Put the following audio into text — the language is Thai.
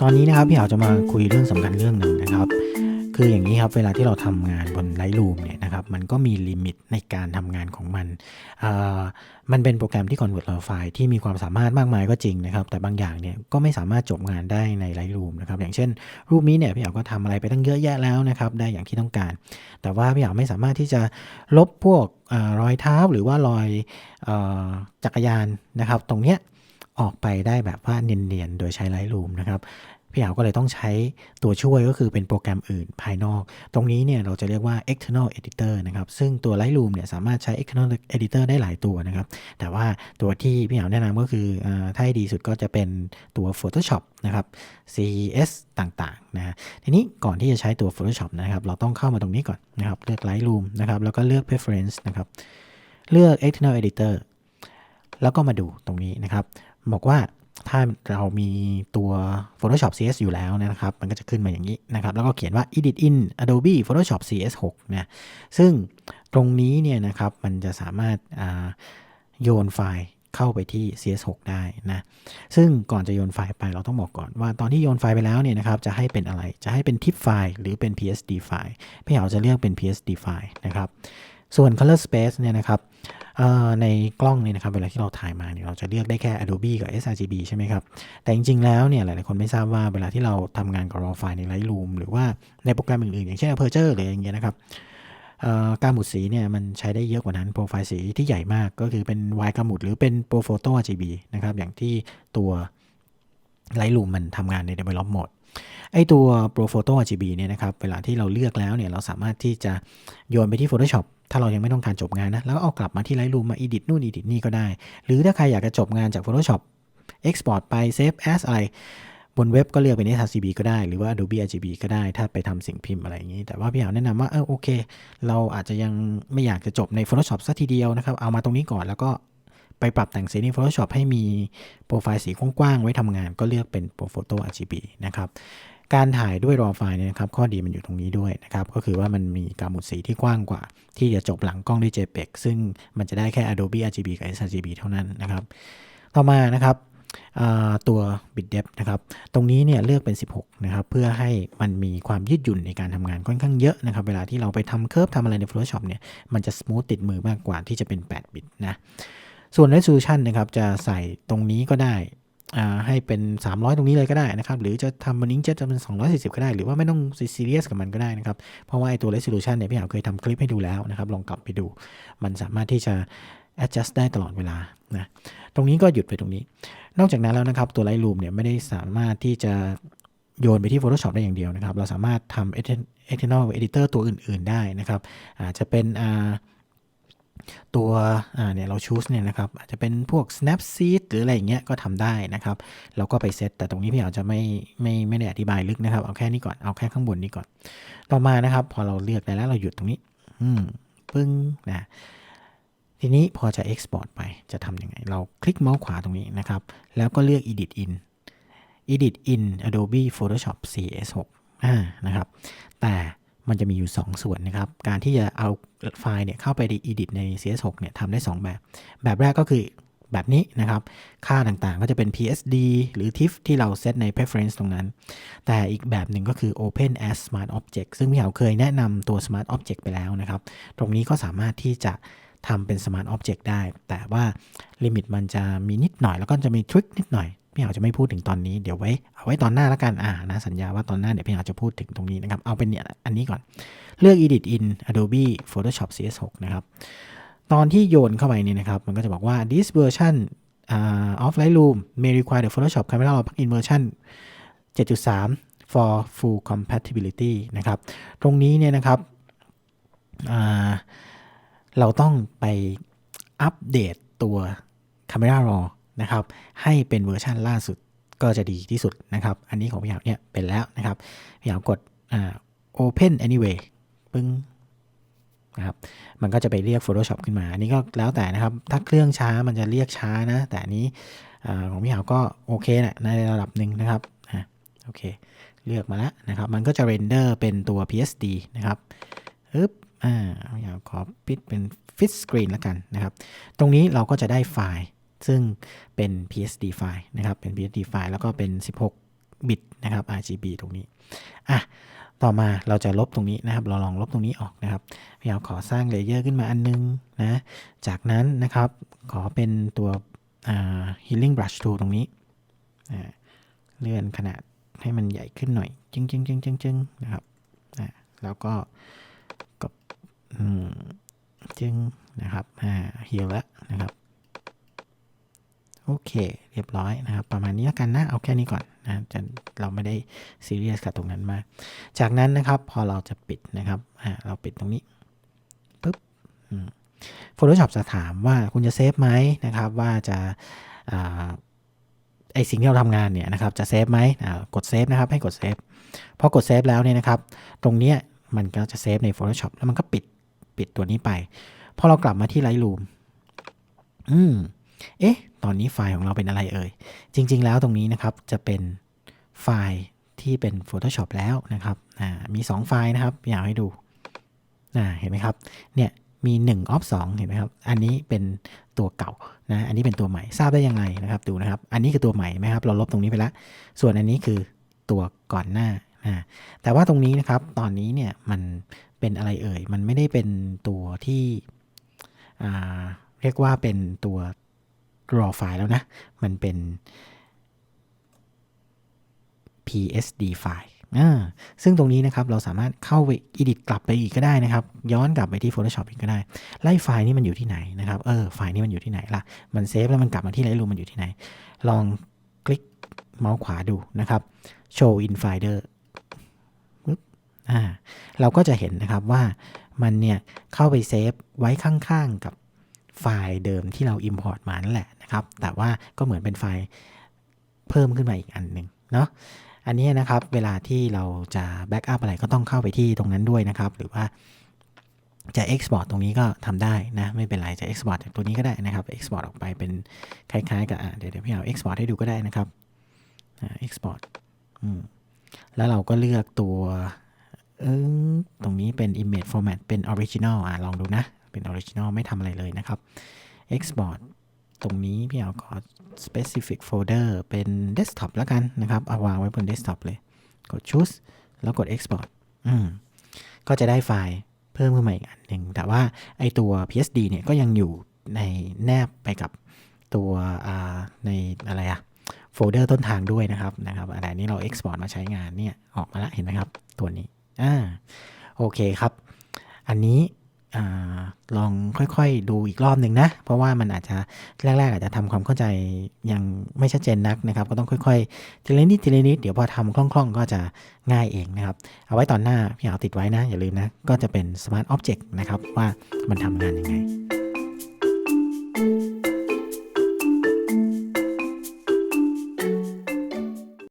ตอนนี้นะครับพี่เอาจะมาคุยเรื่องสำคัญเรื่องหนึ่งนะครับ คืออย่างนี้ครับเวลาที่เราทำงานบน Lightroom เนี่ยนะครับมันก็มีลิมิตในการทำงานของมัน มันเป็นโปรแกรมที่ convert raw file ที่มีความสามารถมากมายก็จริงนะครับ แต่บางอย่างเนี่ยก็ไม่สามารถจบงานได้ใน Lightroom นะครับ อย่างเช่น รูปนี้เนี่ยพี่เอาก็ทำอะไรไปตั้งเยอะแยะแล้วนะครับ ได้อย่างที่ต้องการ แต่ว่าพี่เอาไม่สามารถที่จะลบพวกอรอยเท้าหรือว่ารอยอจักรยานนะครับ ตรงเนี้ย ออกไปได้แบบว่าเนียนๆ โดยใช้ Lightroom นะครับ พี่เอาก็เลยต้องใช้ตัวช่วยก็คือเป็นโปรแกรมอื่นภายนอก ตรงนี้เนี่ยเราจะเรียกว่า external editor นะครับ ซึ่งตัว Lightroom เนี่ยสามารถใช้ external editor ได้หลายตัวนะครับ แต่ว่าตัวที่พี่เอาแนะนำก็คืออถ้าให้ดีสุดก็จะเป็นตัว Photoshop นะครับ CES ต่างๆ นะ ทีนี้ก่อนที่จะใช้ตัว Photoshop นะครับ เราต้องเข้ามาตรงนี้ก่อนนะครับ เลือก Lightroom นะครับ แล้วก็เลือก Preference นะครับ เลือก external editor แล้วก็มาดูตรงนี้นะครับ บอกว่าถ้าเรามีตัว Photoshop CS อยู่แล้วนะครับ มันก็จะขึ้นมาอย่างนี้นะครับ แล้วก็เขียนว่า edit in Adobe Photoshop CS 6นะซึ่งตรงนี้เนี่ยนะครับ มันจะสามารถาโยนไฟล์เข้าไปที่ CS 6 ได้นะ ซึ่งก่อนจะโยนไฟล์ไปเราต้องบอกก่อนว่าตอนที่โยนไฟล์ไปแล้วเนี่ยนะครับ จะให้เป็นอะไร จะให้เป็น TIFF ไฟล์หรือเป็น PSD ไฟล์ พี่เอาจะเลือกเป็น PSD ไฟล์นะครับ ส่วน color space เนี่ยนะครับ ในกล้องเนี่ยนะครับเวลาที่เราถ่ายมาเนี่ยเราจะเลือกได้แค่ Adobe กับ sRGB ใช่ไหมครับ แต่จริงๆแล้วเนี่ยหลายๆคนไม่ทราบว่าเวลาที่เราทำงานกับ raw file ใน Lightroom หรือว่าในโปรแกรมอื่นๆ อย่างเช่น Aperture หรืออย่างเงี้ยนะครับการหมุดสีเนี่ยมันใช้ได้เยอะกว่านั้นโปรไฟล์สีที่ใหญ่มากก็คือเป็น wide การหมุดหรือเป็น Pro Photo RGB นะครับอย่างที่ตัว Lightroom มันทำงานใน Develop Mode ไอตัว Pro Photo RGB เนี่ยนะครับเวลาที่เราเลือกแล้วเนี่ยเราสามารถที่จะโยนไปที่ Photoshop ถ้าเรายังไม่ต้องการจบงานนะแล้วเอากลับมาที่ Lightroom มา edit นู่น edit นี่ก็ได้ หรือถ้าใครอยากจะจบงานจาก Photoshop export ไป save as อะไร บนเว็บก็เลือกเป็น sRGB ก็ได้ หรือว่า Adobe RGB ก็ได้ ถ้าไปทำสิ่งพิมพ์อะไรอย่างนี้ แต่ว่าพี่หาแนะนำว่าเออโอเค เราอาจจะยังไม่อยากจะจบใน Photoshop สักทีเดียวนะครับ เอามาตรงนี้ก่อนแล้วก็ ไปปรับแต่งสีใน Photoshop ให้มีโปรไฟล์สีกว้างๆ ไว้ทำงานก็เลือกเป็น Pro Photo RGB นะครับ การถ่ายด้วย raw file เนี่ยนะครับ ข้อดีมันอยู่ตรงนี้ด้วยนะครับ ก็คือว่ามันมีการหมุดสีที่กว้างกว่า ที่จะจบหลังกล้องด้วย JPEG ซึ่งมันจะได้แค่ Adobe RGB กับ sRGB เท่านั้นนะครับ ต่อมานะครับตัว bit depth นะครับ ตรงนี้เนี่ยเลือกเป็น 16 นะครับ เพื่อให้มันมีความยืดหยุ่นในการทำงานค่อนข้างเยอะนะครับ เวลาที่เราไปทำเคิร์ฟทำอะไรใน Photoshop เนี่ย มันจะ smooth ติดมือมากกว่าที่จะเป็น 8 บิตนะ ส่วน resolution นะครับจะใส่ตรงนี้ก็ได้ให้เป็น 300 ตรงนี้เลยก็ได้นะครับ หรือจะทำมันนิ้งเจ็ตจะเป็น 240 ก็ได้ หรือว่าไม่ต้องซีเรียสกับมันก็ได้นะครับ เพราะว่าไอตัว resolution เนี่ยพี่หาเคยทำคลิปให้ดูแล้วนะครับ ลองกลับไปดู มันสามารถที่จะ adjust ได้ตลอดเวลานะตรงนี้ก็หยุดไปตรงนี้ นอกจากนั้นแล้วนะครับ ตัว Lightroom เนี่ยไม่ได้สามารถที่จะโยนไปที่ Photoshop ได้อย่างเดียวนะครับ เราสามารถทำ external editor ตัวอื่น ๆ ได้นะครับอาจจะเป็นอ่า ตัวเนี่ยเรา choose เนี่ยนะครับอาจจะเป็นพวก Snapseed หรืออะไรอย่างเงี้ยก็ทำได้นะครับเราก็ไปเซตแต่ตรงนี้พี่อาจจะไม่ไม่ไม่ได้อธิบายลึกนะครับ เอาแค่นี้ก่อนเอาแค่ข้างบนนี้ก่อน ต่อมานะครับพอเราเลือกได้แล้วเราหยุดตรงนี้ อืมปึ้งนะทีนี้พอจะ export ไปจะทำยังไง เราคลิกเมาส์ขวาตรงนี้นะครับ แล้วก็เลือก edit in edit in Adobe Photoshop CS6 อ่านะครับ แต่ มันจะมีอยู่ 2 ส่วนนะครับ การที่จะเอาไฟล์เนี่ยเข้าไปใน edit ใน CS6 เนี่ยทำได้ 2 แบบ แบบแรกก็คือแบบนี้นะครับ ค่าต่างๆก็จะเป็น PSD หรือ TIFF ที่เราเซตใน preference ตรงนั้น แต่อีกแบบหนึ่งก็คือ Open as Smart Object ซึ่งพี่เหาเคยแนะนำตัว Smart Object ไปแล้วนะครับ ตรงนี้ก็สามารถที่จะทำเป็น Smart Object ได้ แต่ว่าลิมิตมันจะมีนิดหน่อย แล้วก็จะมีทริคนิดหน่อย พี่เหาจะไม่พูดถึงตอนนี้เดี๋ยวไว้เอาไว้ตอนหน้าแล้วกันอ่านะสัญญาว่าตอนหน้าเดี๋ยวพี่เหาจะพูดถึงตรงนี้นะครับ เอาเป็นเนี่ยอันนี้ก่อนเลือก Edit in Adobe Photoshop CS6 นะครับตอนที่โยนเข้าไปเนี่ยนะครับ มันก็จะบอกว่า this version uh, of Lightroom may require the Photoshop Camera Raw Plugin version 7.3 for full compatibility นะครับ ตรงนี้เนี่ยนะครับ เราต้องไปอัปเดตตัว Camera Raw นะครับ ให้เป็นเวอร์ชันล่าสุดก็จะดีที่สุดนะครับ อันนี้ของพี่หาวเนี่ยเป็นแล้วนะครับพี่หาวกดอ่า Open Anyway ปึ้งนะครับมันก็จะไปเรียก Photoshop ขึ้นมา อันนี้ก็แล้วแต่นะครับ ถ้าเครื่องช้ามันจะเรียกช้านะ แต่อันนี้อาของพี่หาวก็โอเคแหละในระดับหนึ่งนะครับอะโอเค เลือกมาแล้วนะครับ มันก็จะเรนเดอร์เป็นตัว PSD นะครับอึ๊บอ่าพี่หาวขอปิดเป็น Fit Screen แล้วกันนะครับ ตรงนี้เราก็จะได้ไฟล์ ซึ่งเป็น PSD ไฟล์นะครับ เป็น PSD ไฟล์แล้วก็เป็น 16 บิตนะครับ RGB ตรงนี้ อะ ต่อมาเราจะลบตรงนี้นะครับ เราลองลบตรงนี้ออกนะครับพี่เอาขอสร้างเลเยอร์ขึ้นมาอันนึงนะ จากนั้นนะครับ ขอเป็นตัวอ่า healing brush tool ตรงนี้ เลื่อนขนาดให้มันใหญ่ขึ้นหน่อย จึงจึงจึงจึงจึงนะครับอ่าแล้วก็กดอืมจึงนะครับอ่า heal แล้วนะครับ โอเค เรียบร้อยนะครับ ประมาณนี้แล้วกันนะ เอาแค่นี้ก่อนนะจะเราไม่ได้ซีเรียสกับตรงนั้นมาก จากนั้นนะครับพอเราจะปิดนะครับอ่าเราปิดตรงนี้ปุ๊บอืม Photoshop จะถามว่าคุณจะเซฟไหมนะครับ ว่าจะอ่าไอสิ่งที่เราทำงานเนี่ยนะครับจะเซฟไหมอ่ากดเซฟนะครับให้กดเซฟพอกดเซฟแล้วเนี่ยนะครับ ตรงเนี้ยมันก็จะเซฟใน Photoshop แล้วมันก็ปิดปิดตัวนี้ไป พอเรากลับมาที่ Lightroom อืม เอ๊ะ ตอนนี้ไฟล์ของเราเป็นอะไรเอ่ย จริง ๆ แล้วตรงนี้นะครับจะเป็นไฟล์ที่เป็น Photoshop แล้วนะครับอ่ามี 2 ไฟล์นะครับ อยากให้ดูอ่าเห็นไหมครับ เนี่ยมี 1 off 2 เห็นไหมครับ อันนี้เป็นตัวเก่านะ อันนี้เป็นตัวใหม่ ทราบได้ยังไงนะครับ ดูนะครับ อันนี้คือตัวใหม่ไหมครับ เราลบตรงนี้ไปแล้ว ส่วนอันนี้คือตัวก่อนหน้าอ่าแต่ว่าตรงนี้นะครับ ตอนนี้เนี่ยมันเป็นอะไรเอ่ย มันไม่ได้เป็นตัวที่อ่าเรียกว่าเป็นตัว raw ไฟล์แล้วนะ มันเป็น PSD ไฟล์ซึ่งตรงนี้นะครับเราสามารถเข้าไป edit กลับไปอีกก็ได้นะครับ ย้อนกลับไปที่ Photoshop อีกก็ได้ ไล่ไฟล์นี้มันอยู่ที่ไหนนะครับ เออ ไฟล์นี้มันอยู่ที่ไหนล่ะ มันเซฟแล้วมันกลับมาที่ Lightroom มันอยู่ที่ไหน ลองคลิกเมาส์ขวาดูนะครับ show in folder ปึ๊บอ่าเราก็จะเห็นนะครับว่ามันเนี่ยเข้าไปเซฟไว้ข้างๆกับ ไฟล์เดิมที่เรา import มานั่นแหละนะครับ แต่ว่าก็เหมือนเป็นไฟล์เพิ่มขึ้นมาอีกอันหนึ่งเนาะอันนี้นะครับเวลาที่เราจะแบ็กอัพอะไรก็ต้องเข้าไปที่ตรงนั้นด้วยนะครับ หรือว่าจะ export ตรงนี้ก็ทำได้นะ ไม่เป็นไรจะ export จากตัวนี้ก็ได้นะครับ export ออกไปเป็นคล้ายๆกับเดี๋ยวเดี๋ยวพี่เอา export ให้ดูก็ได้นะครับอ่า export อืมแล้วเราก็เลือกตัวตรงนี้เป็น image format เป็น original อะลองดูนะ เป็น original ไม่ทำอะไรเลยนะครับ export ตรงนี้พี่เอาขอ specific folder เป็น desktop แล้วกันนะครับ เอาวางไว้บน desktop เลย กด choose แล้วกด export อืม ก็จะได้ไฟล์เพิ่มขึ้นมาอีกอันหนึ่ง แต่ว่าไอตัว PSD เนี่ยก็ยังอยู่ในแนบไปกับตัวอ่าในอะไรอะโฟลเดอร์ต้นทางด้วยนะครับนะครับอะไรนี้เรา export มาใช้งานเนี่ย ออกมาแล้วเห็นไหมครับ ตัวนี้ อ่า โอเคครับ อันนี้ อลองค่อยๆดูอีกรอบหนึ่งนะ เพราะว่ามันอาจจะแรกๆ อาจจะทำความเข้าใจยังไม่ชัดเจนนักนะครับ ก็ต้องค่อยๆทีละนิดทีละนิดเดี๋ยวพอทำคล่องๆ ก็จะง่ายเองนะครับ เอาไว้ตอนหน้าพี่เอาติดไว้นะ อย่าลืมนะ ก็จะเป็น Smart Object นะครับ ว่ามันทำงานยังไง